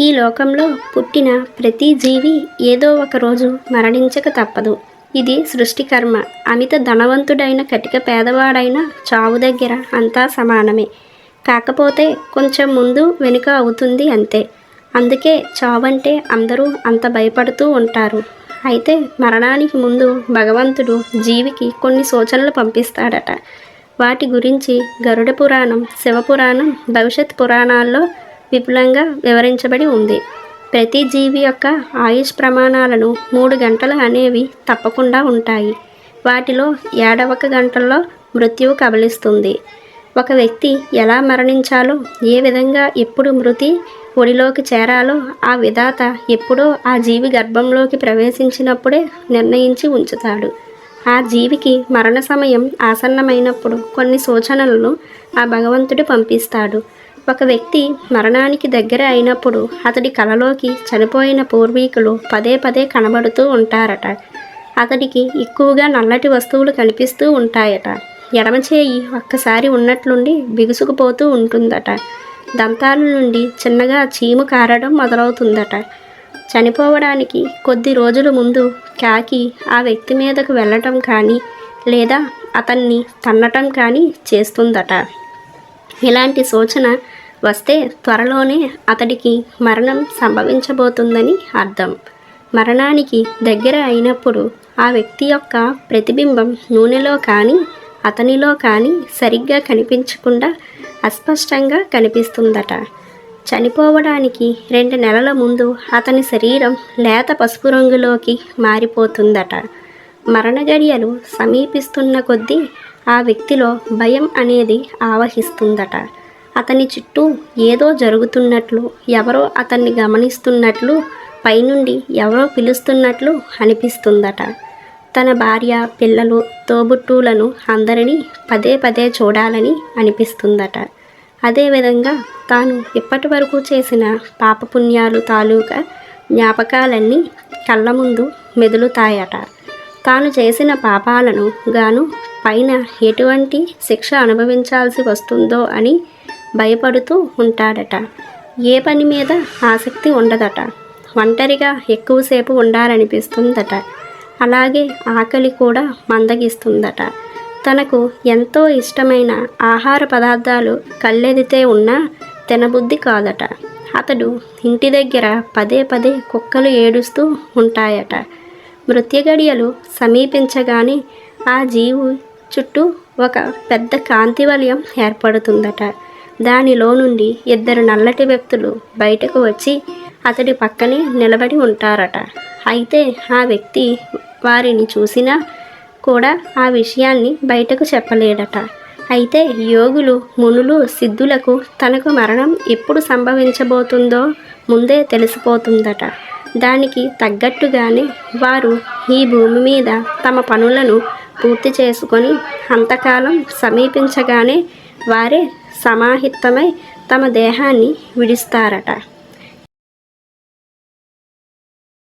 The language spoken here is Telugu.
ఈ లోకంలో పుట్టిన ప్రతి జీవి ఏదో ఒక రోజు మరణించక తప్పదు. ఇది సృష్టికర్మ అమిత ధనవంతుడైన కటిక పేదవాడైన చావు దగ్గర అంతా సమానమే. కాకపోతే కొంచెం ముందు వెనుక అవుతుంది అంతే. అందుకే చావంటే అందరూ అంత భయపడుతూ ఉంటారు. అయితే మరణానికి ముందు భగవంతుడు జీవికి కొన్ని సూచనలు పంపిస్తాడట. వాటి గురించి గరుడ పురాణం శివపురాణం భవిష్యత్ పురాణాల్లో విపులంగా వివరించబడి ఉంది. ప్రతి జీవి యొక్క ఆయుష్ ప్రమాణాలను మూడు గంటలు అనేవి తప్పకుండా ఉంటాయి. వాటిలో ఏడవక గంటల్లో మృత్యువు కబలిస్తుంది. ఒక వ్యక్తి ఎలా మరణించాలో ఏ విధంగా ఎప్పుడు మృతి ఒడిలోకి చేరాలో ఆ విధాత ఎప్పుడో ఆ జీవి గర్భంలోకి ప్రవేశించినప్పుడే నిర్ణయించి ఉంచుతాడు. ఆ జీవికి మరణ సమయం ఆసన్నమైనప్పుడు కొన్ని సూచనలను ఆ భగవంతుడు పంపిస్తాడు. ఒక వ్యక్తి మరణానికి దగ్గర అయినప్పుడు అతడి కలలోకి చనిపోయిన పూర్వీకులు పదే పదే కనబడుతూ ఉంటారట. అతడికి ఎక్కువగా నల్లటి వస్తువులు కనిపిస్తూ ఉంటాయట. ఎడమ చేయి ఒక్కసారి ఉన్నట్లుండి బిగుసుకుపోతూ ఉంటుందట. దంతాల నుండి చిన్నగా చీము కారడం మొదలవుతుందట. చనిపోవడానికి కొద్ది రోజుల ముందు కాకి ఆ వ్యక్తి మీదకు వెళ్ళటం కానీ లేదా అతన్ని తన్నటం కానీ చేస్తుందట. ఇలాంటి సూచన వస్తే త్వరలోనే అతడికి మరణం సంభవించబోతుందని అర్థం. మరణానికి దగ్గర అయినప్పుడు ఆ వ్యక్తి యొక్క ప్రతిబింబం నూనెలో కానీ అతనిలో కానీ సరిగ్గా కనిపించకుండా అస్పష్టంగా కనిపిస్తుందట. చనిపోవడానికి రెండు నెలల ముందు అతని శరీరం లేత పసుపు రంగులోకి మారిపోతుందట. మరణ గడియలు సమీపిస్తున్న కొద్దీ ఆ వ్యక్తిలో భయం అనేది ఆవహిస్తుందట. అతని చుట్టూ ఏదో జరుగుతున్నట్లు ఎవరో అతన్ని గమనిస్తున్నట్లు పైనుండి ఎవరో పిలుస్తున్నట్లు అనిపిస్తుందట. తన భార్య పిల్లలు తోబుట్టువులను అందరినీ పదే పదే చూడాలని అనిపిస్తుందట. అదేవిధంగా తాను ఇప్పటి వరకు చేసిన పాపపుణ్యాలు తాలూకా జ్ఞాపకాలన్నీ కళ్ళ ముందు మెదులుతాయట. తాను చేసిన పాపాలను గాను పైన ఎటువంటి శిక్ష అనుభవించాల్సి వస్తుందో అని భయపడుతూ ఉంటాడట. ఏ పని మీద ఆసక్తి ఉండదట. ఒంటరిగా ఎక్కువసేపు ఉండాలనిపిస్తుందట. అలాగే ఆకలి కూడా మందగిస్తుందట. తనకు ఎంతో ఇష్టమైన ఆహార పదార్థాలు కళ్ళెదితే ఉన్నా తినబుద్ధి కాదట. అతడు ఇంటి దగ్గర పదే పదే కుక్కలు ఏడుస్తూ ఉంటాయట. మృత్యగడియలు సమీపించగానే ఆ జీవు చుట్టూ ఒక పెద్ద కాంతి వలయం ఏర్పడుతుందట. దానిలో నుండి ఇద్దరు నల్లటి వ్యక్తులు బయటకు వచ్చి అతడి పక్కనే నిలబడి ఉంటారట. అయితే ఆ వ్యక్తి వారిని చూసినా కూడా ఆ విషయాన్ని బయటకు చెప్పలేడట. అయితే యోగులు మునులు సిద్ధులకు తనకు మరణం ఎప్పుడు సంభవించబోతుందో ముందే తెలిసిపోతుందట. దానికి తగ్గట్టుగానే వారు ఈ భూమి మీద తమ పనులను పూర్తి చేసుకొని అంతకాలం సమీపించగానే వారే సమాహితమై తమ దేహాన్ని విడిస్తారట.